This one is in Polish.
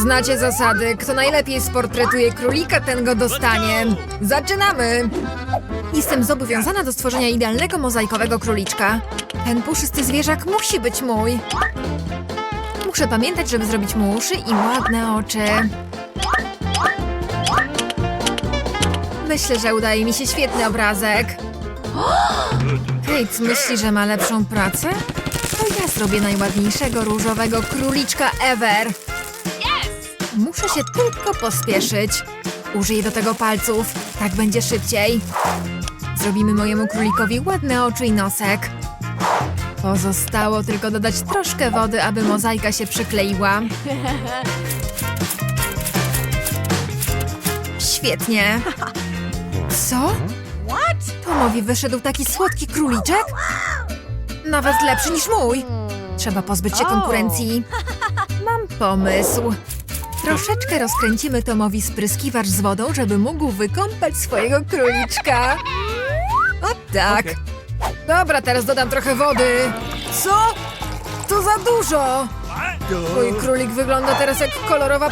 Znacie zasady. Kto najlepiej sportretuje królika, ten go dostanie. Zaczynamy! Jestem zobowiązana do stworzenia idealnego mozaikowego króliczka. Ten puszysty zwierzak musi być mój. Muszę pamiętać, żeby zrobić mu uszy i ładne oczy. Myślę, że udaje mi się świetny obrazek. Kate myśli, że ma lepszą pracę? To ja zrobię najładniejszego różowego króliczka ever. Muszę się tylko pospieszyć. Użyję do tego palców. Tak będzie szybciej. Zrobimy mojemu królikowi ładne oczy i nosek. Pozostało tylko dodać troszkę wody, aby mozaika się przykleiła. Świetnie. Co? Tomowi wyszedł taki słodki króliczek? Nawet lepszy niż mój. Trzeba pozbyć się konkurencji. Mam pomysł. Troszeczkę rozkręcimy Tomowi spryskiwacz z wodą, żeby mógł wykąpać swojego króliczka. O tak. Dobra, teraz dodam trochę wody. Co? To za dużo. Mój królik wygląda teraz jak kolorowa